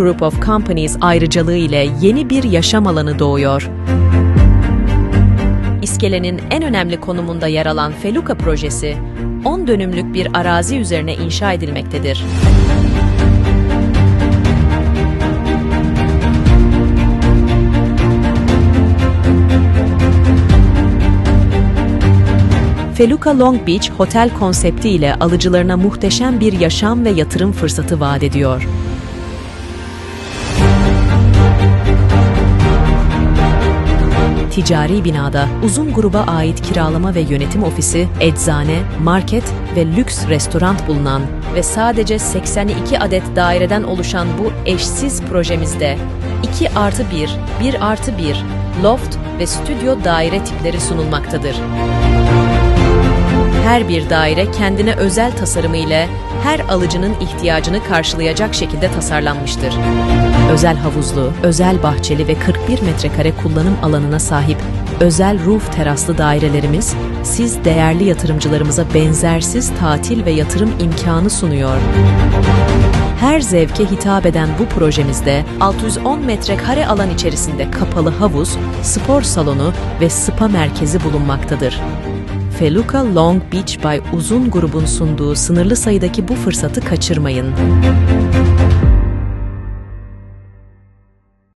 Group of Companies ayrıcalığı ile yeni bir yaşam alanı doğuyor. İskelenin en önemli konumunda yer alan Feluka projesi, 10 dönümlük bir arazi üzerine inşa edilmektedir. Feluka Long Beach Hotel konsepti ile alıcılarına muhteşem bir yaşam ve yatırım fırsatı vaat ediyor. Ticari binada uzun gruba ait kiralama ve yönetim ofisi, eczane, market ve lüks restoran bulunan ve sadece 82 adet daireden oluşan bu eşsiz projemizde 2 artı 1, 1 artı 1, loft ve stüdyo daire tipleri sunulmaktadır. Her bir daire kendine özel tasarımı ile her alıcının ihtiyacını karşılayacak şekilde tasarlanmıştır. Özel havuzlu, özel bahçeli ve 41 metrekare kullanım alanına sahip özel roof teraslı dairelerimiz siz değerli yatırımcılarımıza benzersiz tatil ve yatırım imkanı sunuyor. Her zevke hitap eden bu projemizde 610 metrekare alan içerisinde kapalı havuz, spor salonu ve spa merkezi bulunmaktadır. Feluca Long Beach by Uzun grubun sunduğu sınırlı sayıdaki bu fırsatı kaçırmayın.